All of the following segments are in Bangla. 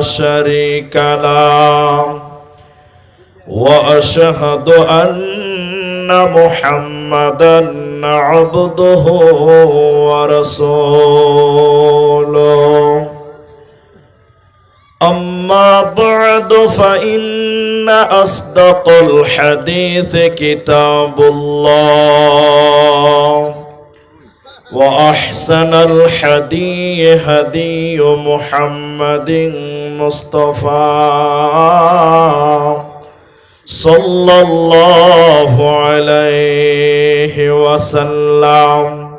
شريك له واشهد ان محمدا عبده ورسوله اما بعد فان اصدق الحديث كتاب الله واحسن الحدي هدي محمد مصطفى صلى الله عليه وسلم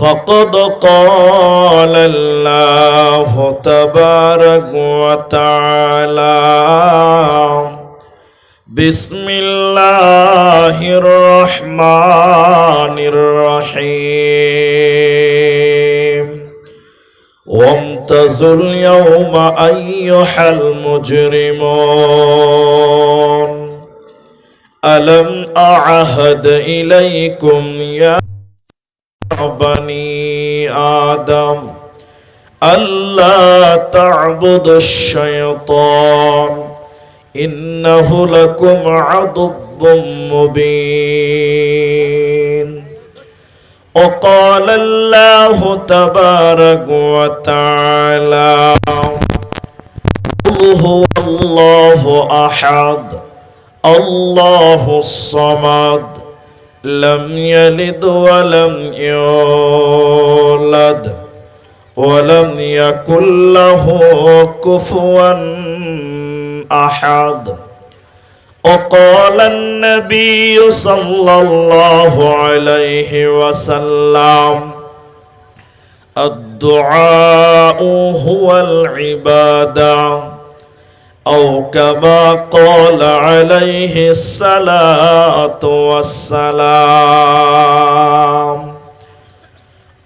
فقد قال الله تبارك وتعالى بسم الله الرحمن الرحيم وامتزوا اليوم أيها المجرمون ألم أعهد إليكم يا بني آدم ألا تعبدوا الشيطان إنه لكم عضب مبين وقال الله تبارك وتعالى قل هو الله أحد الله الصمد لم يلد ولم يولد ولم يكن له كفوا احد وقال النبي صلى الله عليه وسلم الدعاء هو العباده او كما قال عليه الصلاه والسلام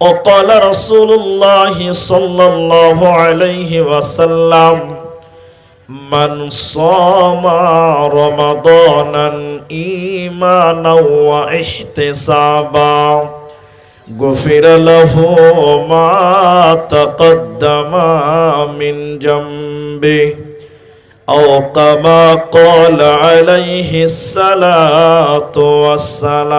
وقال رسول الله صلى الله عليه وسلم من صام رمضانا ايمانا واحتسابا غفر له ما تقدم من جنبه او كما قال عليه الصلاه والسلام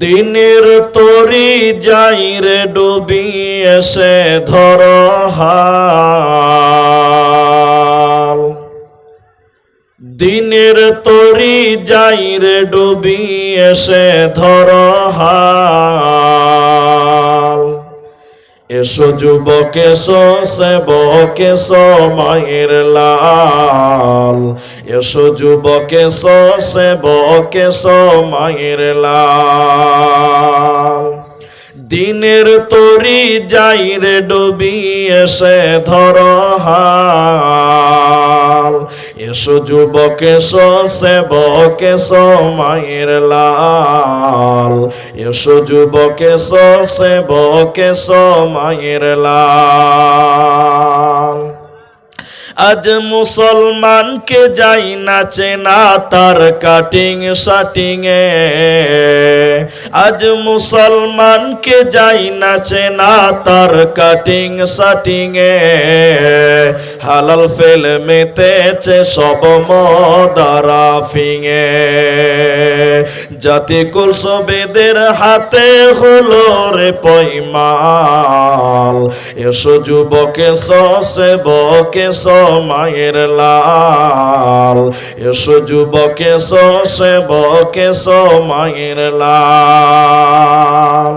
দিনের তরি যাই রে ডুবি এসে ধর দিনের তরি যাই রে ডুবি এসে ধর হাল। এসো যুবক এসো, সেবক এসো, মায়ের লাল। এসো যুবক এসো, সেবক এসো, মায়ের লাল। দিনের তরি যাই রে ডুবি এসে ধর এসো যুবক এসো সেবক এসো মায়ের লাল। এসো যুবক এসো সেবক এসো মায়ের লাল। আজ মুসলমানকে যাই নাচে না, তার কাটিং শাটিং এ। আজ মুসলমানকে যাই নাচে না, তার কাটিং শাটিং এ। হালাল ফেল মেতেছে সব মদারা ফিঙে। জাতি কুল সবেদের হাতে হলো রে পয়মাল এসো যুবকে সেবকে মায়ের লাল। এসো যুবকে সেবকে মায়ের লাল।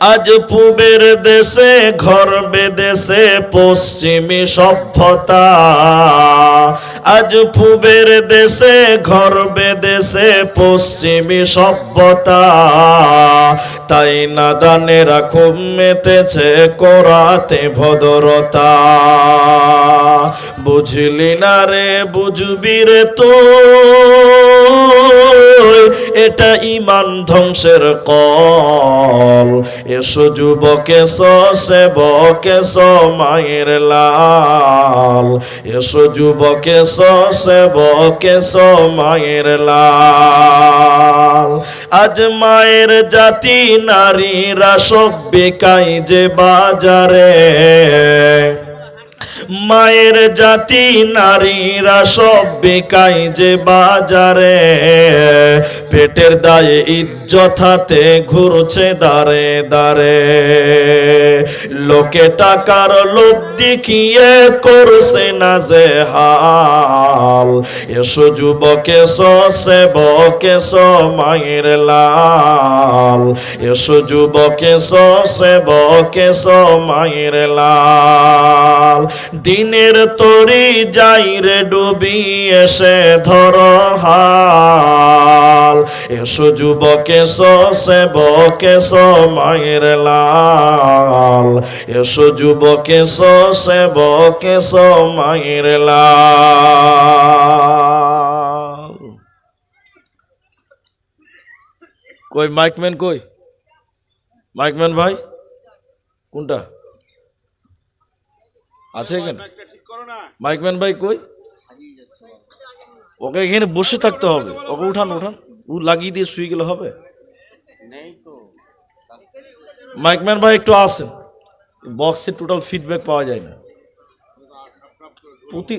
আজ পূবের দেশে, ঘর বেদেশে, পশ্চিমী সভ্যতা। আজ পূবের দেশে, ঘর বেদেশে, পশ্চিমী সভ্যতা। তাই নাদানেরা খুব মেতেছে করাতে ভদরতা। বুঝলি না রে, বুঝবি রে তো এটা ইমান ধ্বংসের কল। এসো যুবকে সেবকে মায়ের লাল। এসো যুবকে সেবকে মায়ের লাল। আজ মায়ের জাতি, নারীরা সব বেকাই যে বাজারে। মায়ের জাতি, নারীরা সব বেকাই যে বাজারে। পেটের দায়ে ইজ্জত হাতে ঘুরছে দারে দারে লোকে টাকার লোভ দেখিয়ে করছে না যে হাল। এসো যুবকে সেবকে মায়ের লাল। এসো যুবকে সেবকে মায়ের লাল। দিনের তরি যাই রে ডুবি এসে ধর হাল। এসো যুবকে সেবকে মায়ের লাল। এসো যুবকে সেবকে মায়ের লাল। কই মাইকম্যান কই? মাইকম্যান ভাই? কোনটা? আছে এখানে? মাইকম্যান ভাই কই? ওকে এখানে বসে থাকতে হবে। ওকে উঠান উঠান। ও লাগিয়ে দিয়ে শুয়ে গেলে হবে? মাইকম্যান ভাই একটু আসেন। বক্সে টোটাল ফিডব্যাক পাওয়া যায় না। প্রতি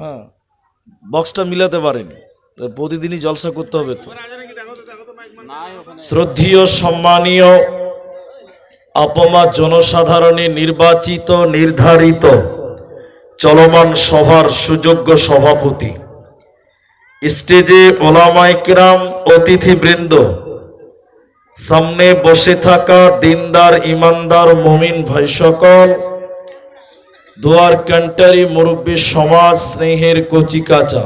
হ্যাঁ বক্সটা মিলাতে পারেনি। প্রতিদিনই জলসা করতে হবে তো। শ্রদ্ধীয় সম্মানীয় অপমা জনসাধারণে নির্বাচিত, নির্ধারিত, চলমান সভার সুযোগ্য সভাপতি। স্টেজে ওলামাইকরাম অতিথিবৃন্দ, সামনে বসে থাকা দিনদার, ইমানদার, মুমিন ভাই সকল, দোয়ার কান্টারি মুরব্বী সমাজ স্নেহের কচিকাচা,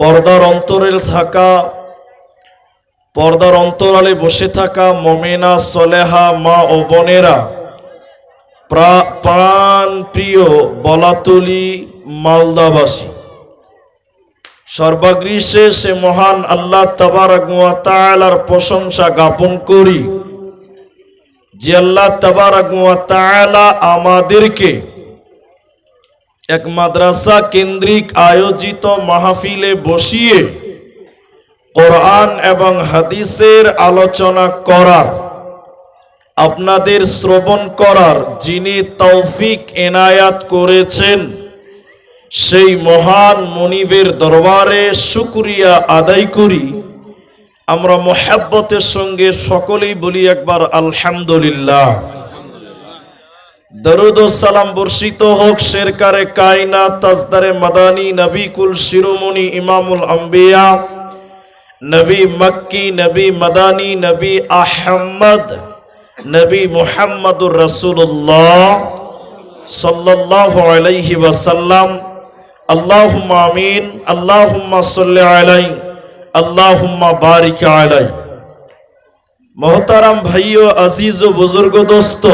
পর্দার অন্তরে থাকা পর্দার অন্তরালে বসে থাকা মমিনা, সলেহা, মা ও বোনেরা, প্রা- প্রাণ প্রিয় বলাতুলি মালদাবাসী, সর্বাগ্রীষে সে মহান আল্লাহ তাবার প্রশংসা জ্ঞাপন করি যে আল্লাহ তাবার আমাদেরকে এক মাদ্রাসা কেন্দ্রিক আয়োজিত মাহফিলে বসিয়ে কোরআন এবং হাদিসের আলোচনা করার, আপনাদের শ্রবণ করার যিনি তৌফিক এনায়াত করেছেন, সেই মহান মনিবের দরবারে শুকরিয়া আদায় করি। আমরা মোহাব্বতের সঙ্গে সকলেই বলি একবার আলহামদুলিল্লাহ। দরুদ সালাম বর্ষিত হোক শেরকারে কায়না তাজদারে মাদানী নবী কুল শিরোমণি, ইমামুল আম্বিয়া নবী মক্কি, নবী মাদানী, নবী আহমদ, নবী মুহাম্মদুর রাসূলুল্লাহ সাল্লাল্লাহু আলাইহি ওয়াসাল্লাম। আল্লাহুম্মা আমিন, আল্লাহুম্মা সাল্লি আলাই, আল্লাহুম্মা বারিক আলাই। মহতারাম ভাইও, আজিজ ও বুজুর্গ দোস্ত,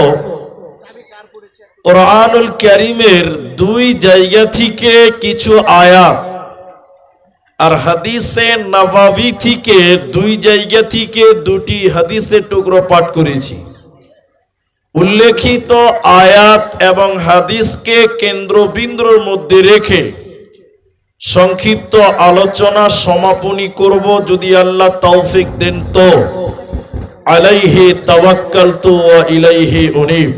কোরআনুল কারীমের দুই জায়গা থেকে কিছু আয়াত আর হাদিসে নবাবি থেকে দুই জায়গা থেকে দুটি হাদিসের টুকরো পাঠ করেছি। উল্লেখিত আয়াত এবং হাদিসকে কেন্দ্রবিন্দুর মধ্যে রেখে সংক্ষিপ্ত আলোচনা সমাপনী করব যদি আল্লাহ তৌফিক দেন তো। আলাইহি তাওয়াক্কালতু ওয়া ইলাইহি উনীব।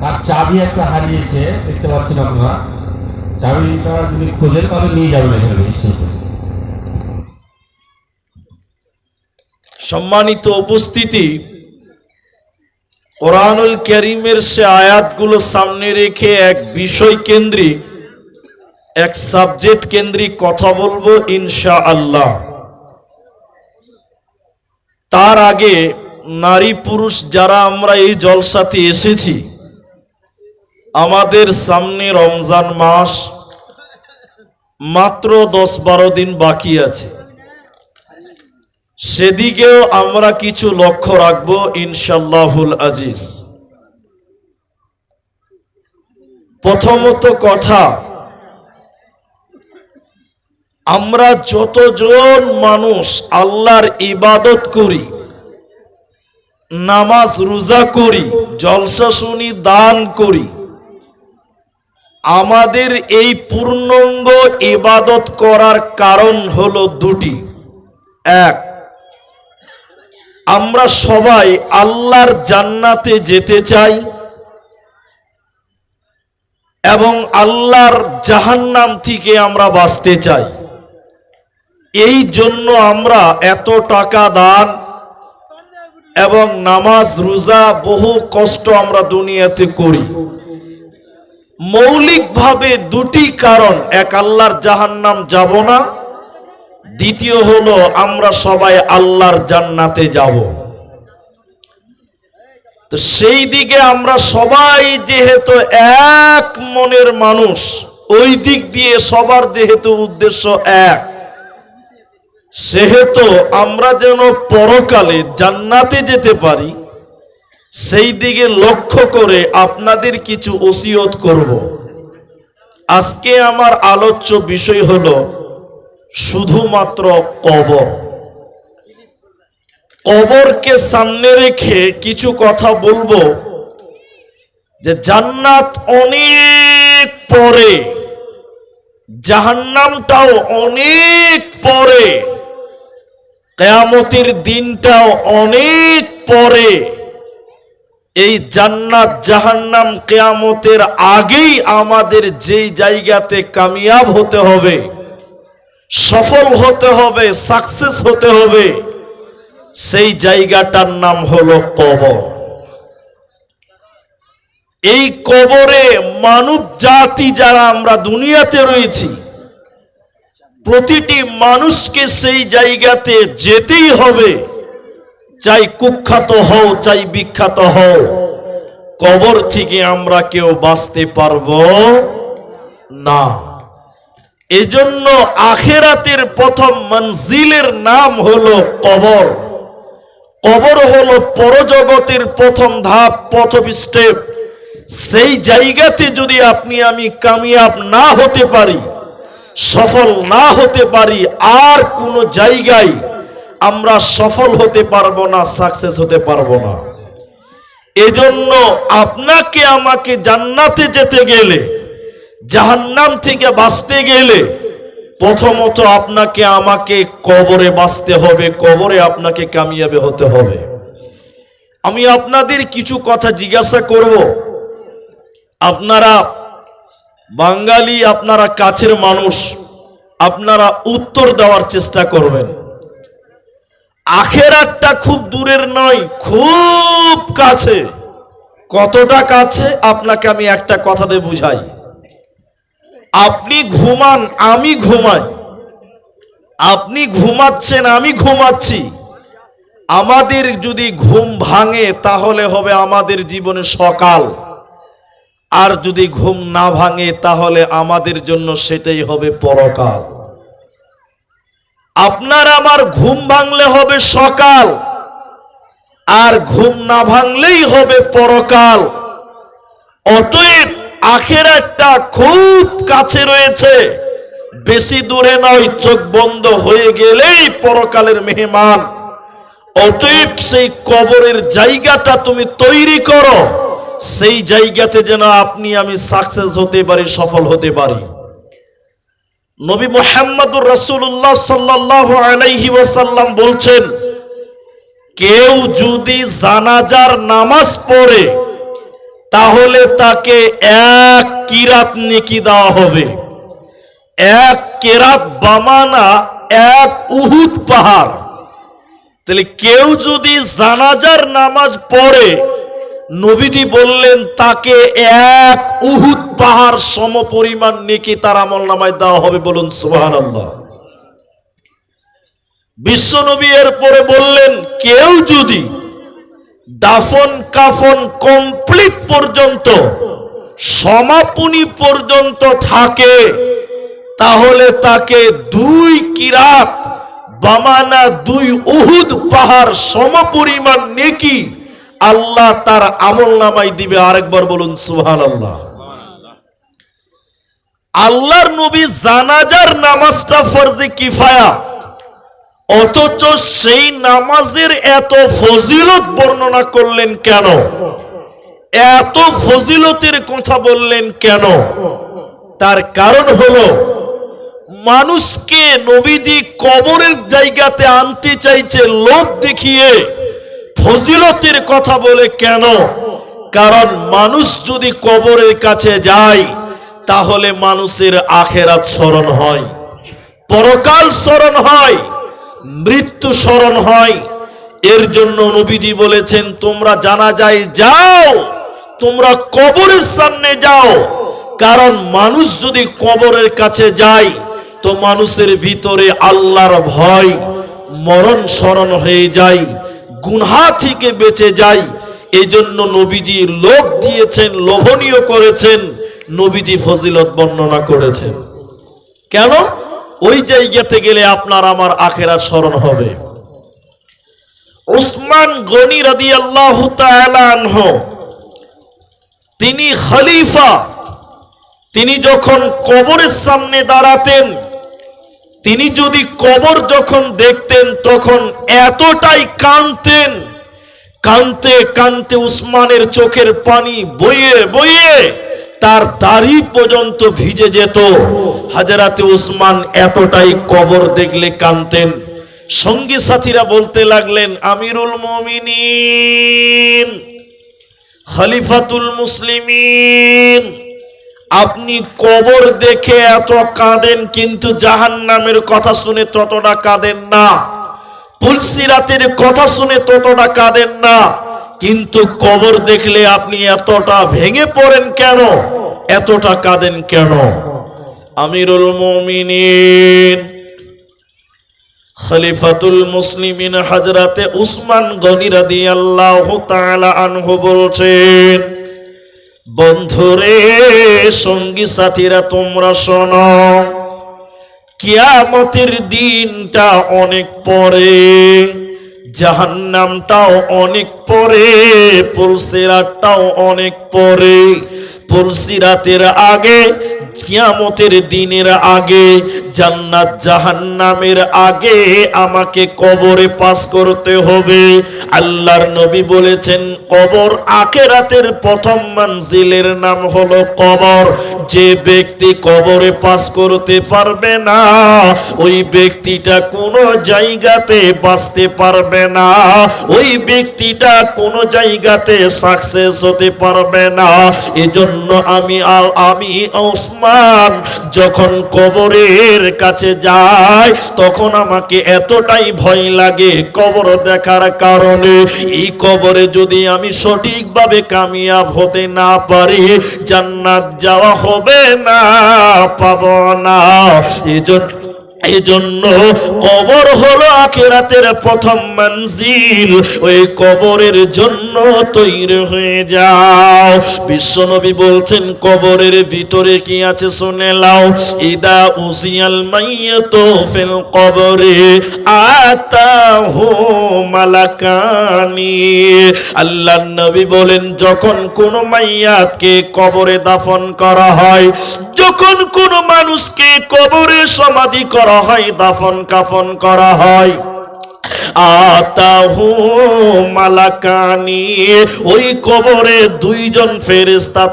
তার চাবি একটা হারিয়েছে, দেখতে পাচ্ছেন আপনারা। যদি খোঁজেন তাহলে নিয়ে যাবেন এখানে সম্মানিত উপস্থিতি, কোরআনুল করিমের সে আয়াতগুলো সামনে রেখে এক বিষয় কেন্দ্রিক, এক সাবজেক্ট কেন্দ্রিক কথা বলব ইনশা আল্লাহ তার আগে নারী পুরুষ যারা আমরা এই জলসাতে এসেছি আমাদের সামনে রমজান মাস মাত্র দশ বারো দিন বাকি আছে। সেদিকেও আমরা কিছু লক্ষ্য রাখব ইনশাল্লাহুল আজিজ। প্রথমত কথা, আমরা যতজন মানুষ আল্লাহর ইবাদত করি, নামাজ রোজা করি, জলসা শুনি, দান করি আমাদের এই পূর্ণাঙ্গ ইবাদত করার কারণ হলো দুটি। এক, আমরা সবাই আল্লাহর জান্নাতে যেতে চাই এবং আল্লাহর জাহান্নাম থেকে আমরা বাঁচতে চাই। এই জন্য আমরা এত টাকা দান এবং নামাজ, রোজা, বহু কষ্ট আমরা দুনিয়াতে করি। মৌলিকভাবে দুটি কারণ, এক আল্লাহর জাহান্নাম যাব না, দ্বিতীয় হলো আমরা সবাই আল্লাহর জান্নাতে যাব। তো সেই দিকে আমরা সবাই যেহেতু এক মনের মানুষ, ওই দিক দিয়ে সবার যেহেতু উদ্দেশ্য এক, সেহেতু আমরা যেন পরকালে জান্নাতে যেতে পারি সেই দিকে লক্ষ্য করে আপনাদের কিছু ওসিয়ত করব। আজকে আমার আলোচ্য বিষয় হল শুধুমাত্র কবর। কবরকে সামনে রেখে কিছু কথা বলব যে জান্নাত অনেক পরে, জাহান্নামটাও অনেক পরে, কেয়ামতের দিনটাও অনেক পরে। এই জান্নাত, জাহান্নাম কেয়ামতের আগেই আমাদের যেই জায়গাতে কামিয়াব হতে হবে, সফল হতে হবে সাকসেস হতে হবে, সেই জায়গাটার নাম হলো কবর। এই কবরে মানব জাতি যারা আমরা দুনিয়াতে রয়েছি, প্রতিটি মানুষকে সেই জায়গাতে যেতেই হবে। চাই কুখ্যাত হও, চাই বিখ্যাত হও। কবর থেকে আমরা কেউ বাঁচতে পারব না। এজন্য আখেরাতের প্রথম মঞ্জিলের নাম হলো কবর। কবর হলো পরজগতের প্রথম ধাপ, প্রথম স্টেপ সেই জায়গাতে যদি আপনি আমি কামিয়াব না হতে পারি, সফল না হতে পারি, আর কোনো জায়গায় আমরা সফল হতে পারব না সাকসেস হতে পারব না। এজন্য আপনাকে, আমাকে জান্নাতে যেতে গেলে, জাহান্নাম থেকে বাঁচতে গেলে প্রথমত আপনাকে, আমাকে কবরে বাঁচতে হবে, কবরে আপনাকে কামিয়াবে হতে হবে। আমি আপনাদের কিছু কথা জিজ্ঞাসা করব। আপনারা বাঙালি, আপনারা কাছের মানুষ, আপনারা উত্তর দেওয়ার চেষ্টা করবেন। আখেরাতটা খুব দূরের নয়, খুব কাছে। কতটা কাছে? আপনাকে আমি একটা কথা দিয়ে বুঝাই। আপনি ঘুমান, আমি ঘুমাই। আপনি ঘুমাচ্ছেন, আমি ঘুমাচ্ছি। আমাদের যদি ঘুম ভাঙে, তাহলে হবে আমাদের জীবনে সকাল। আর যদি ঘুম না ভাঙে, তাহলে আমাদের জন্য সেটাই হবে পরকাল। আপনার আমার ঘুম ভাঙলে হবে সকাল, আর ঘুম না ভাঙলেই হবে পরকাল। অতএব আখের একটা খুব কাছে রয়েছে। বেশি দূরে নয়, চোখ বন্ধ হয়ে গেলেই পরকালের মেহমান। অতএব সেই কবরের জায়গাটা তুমি তৈরি করো। সেই জায়গাতে যেন আপনি আমি সাকসেস হতে পারি, সফল হতে পারি। নবী মোহাম্মদুর রাসূলুল্লাহ সাল্লাল্লাহু আলাইহি ওয়াসাল্লাম বলছেন, কেউ যদি জানাজার নামাজ পড়ে, তাহলে তাকে এক কিরাত নেকি দেওয়া হবে। এক কেরাত বামানা, এক উহুদ পাহাড়। তাহলে কেউ যদি জানাজার নামাজ পড়ে নবীজি বললেন, তাকে এক উহুদ পাহাড় সমপরিমাণ নেকি তার আমল নামায় দেওয়া হবে বলুন সুবাহ বিশ্বনবী এর পরে বললেন, কেউ যদি দাফন কাফন কমপ্লিট পর্যন্ত, সমাপনী পর্যন্ত থাকে, তাহলে তাকে দুই কিরাত, বামানা দুই উহুদ পাহাড় সমপরিমাণ নেকি আল্লাহ তার আমল নামাই দিবে আরেকবার বলুন সুহান আল্লাহ আল্লাহর নবী জানাজার নামাজটা ফরজে কিফায়া, অথচ সেই নামাজের এত ফজিলত বর্ণনা করলেন কেন? এত ফজিলতের কথা বললেন কেন? তার কারণ হলো, মানুষকে নবীজি কবরের জায়গাতে আনতে চাইছে, লোভ দেখিয়ে ফজিলতের কথা বলে কেন? কারণ মানুষ যদি কবরের কাছে যায়, তাহলে মানুষের আখেরাত স্মরণ হয়, পরকাল স্মরণ হয়, মৃত্যু স্মরণ হয়। এর জন্য নবীজি বলেছেন, তোমরা জানা যায় যাও, তোমরা কবরের সামনে যাও। কারণ মানুষ যদি কবরের কাছে যায়, তো মানুষের ভিতরে আল্লাহর ভয়, মরণ স্মরণ হয়ে যায়। গুনহা থেকে বেঁচে যায় এই জন্য নবীজি লোভ দিয়েছেন, লোভনীয় করেছেন, নবীজি ফজিলত বর্ণনা করেছেন। কেন? ওই জায়গাতে গেলে আপনার আমার আখেরা স্মরণ হবে। উসমান গনি রাদি আল্লাহ তিনি খলিফা। তিনি যখন কবরের সামনে দাঁড়াতেন তিনি যদি কবর যখন দেখতেন, তখন এতটাই কানতেন কানতে কানতে উসমানের চোখের পানি বইয়ে বইয়ে তার দাড়ি পর্যন্ত ভিজে যেত। হাজারাতে উসমান এতটাই কবর দেখলে কানতেন সঙ্গী সাথীরা বলতে লাগলেন, আমিরুল মমিনিন, খলিফাতুল মুসলিমিন। আপনি কবর দেখে এত কাঁদেন, কিন্তু জাহান নামের কথা শুনে ততটা কাঁদেন না। তুলসিরাতের কথা শুনে ততটা কাঁদেন না। কিন্তু কবর দেখলে আপনি এতটা ভেঙে পড়েন কেন? এতটা কাঁদেন কেন? আমিরুল মমিনিন, খলিফাতুল মুসলিমিন হাজরাতে উসমান গনি আল্লাহ আনহু বলছেন বন্ধুরে, সঙ্গী সাথীরা, তোমরা শোনো, কিয়ামতের দিনটা অনেক পরে, জাহান্নামটাও অনেক পরে পুলসিরাতটাও অনেক পরে পুলসিরাতের আগে, কিয়ামতের দিনের আগে, জান্নাত জাহান্নামের আগে আমাকে কবরে পাস করতে হবে। আল্লাহর নবী বলেছেন, কবর আখেরাতের প্রথম মঞ্জিলের নাম হলো কবর। যে ব্যক্তি কবরে পাস করতে পারবে না, ওই ব্যক্তিটা কোনো জায়গাতে বাঁচতে পারবে না। ওই ব্যক্তিটা কোনো জায়গাতে সাকসেস হতে পারবে না। এজন্য আমি আল- আমি ওসমান যখন কবরের কাছে যাই, তখন আমাকে এতটাই ভয় লাগে কবর দেখার কারণে। এই কবরে যদি আমি সঠিকভাবে কামিয়াব হতে না পারি, জান্নাত যাওয়া হবে না, পাব না। এজন্য এজন্য কবর হলো আখেরাতের প্রথম মঞ্জিল। ওই কবরের জন্য তৈরি হয়ে যাও। বিশ্বনবী বলছেন, কবরের ভিতরে কি আছে শুনে লাও ইদা মাইয়াতু ফিল কবরে, আতাহু মালাকানি। আল্লাহ নবী বলেন, যখন কোন মাইয়াতকে কবরে দাফন করা হয় যখন কোন মানুষকে কবরে সমাধি করা হয়, দাফন কাফন করা হয় ওই কবরে দুইজন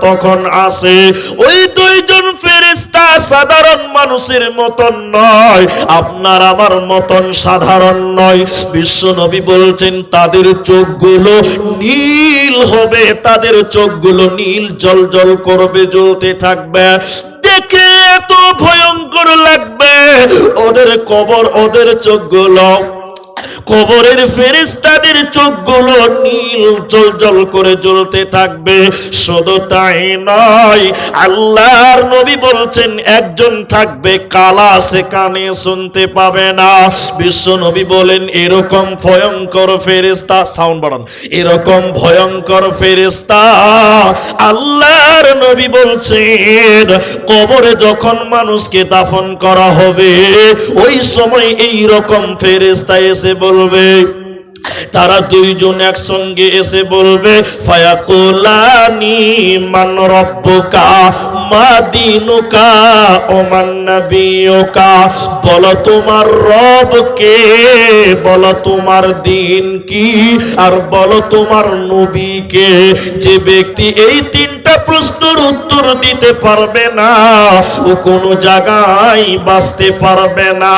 তখন আসে ওই দুইজন সাধারণ মানুষের মতন নয়, আপনার আমার মতন সাধারণ নয়। বিশ্ব নবী বলছেন, তাদের চোখগুলো নীল হবে, তাদের চোখগুলো নীল জল জল করবে, জ্বলতে থাকবে। এত ভয়ঙ্কর লাগবে। ওদের কবর ওদের চোখ চোখগুলো কবরের ফেরেস্তাদের চোখগুলো নীল জল জল করে জ্বলতে থাকবে। শুধু তাই নয়, আল্লাহর নবী বলছেন, একজন থাকবে, কালা সে কানে শুনতে পাবে না। বিশ্ব নবী বলেন, এরকম ভয়ঙ্কর ফেরেস্তা সাউন্ড বাড়ান, এরকম ভয়ঙ্কর ফেরেস্তা আল্লাহর নবী বলছেন, কবরে যখন মানুষকে দাফন করা হবে, ওই সময় এই রকম ফেরেস্তা এসে বলবে তারা দুইজন একসঙ্গে এসে বলবে, ফায়াকুলানি মান রব্বুকা মা দিনুকা ও মান নাবিয়ুকা। বলো তোমার রব কে তোমার দিন কি আর বলো তোমার নবী কে যে ব্যক্তি এই তিনটা প্রশ্নের উত্তর দিতে পারবে না, ও কোনো জায়গায় বাঁচতে পারবে না।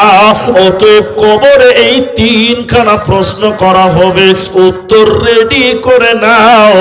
অতএব কবরে এই তিনখানা প্রশ্ন করা হবে উত্তর রেডি করে নাও।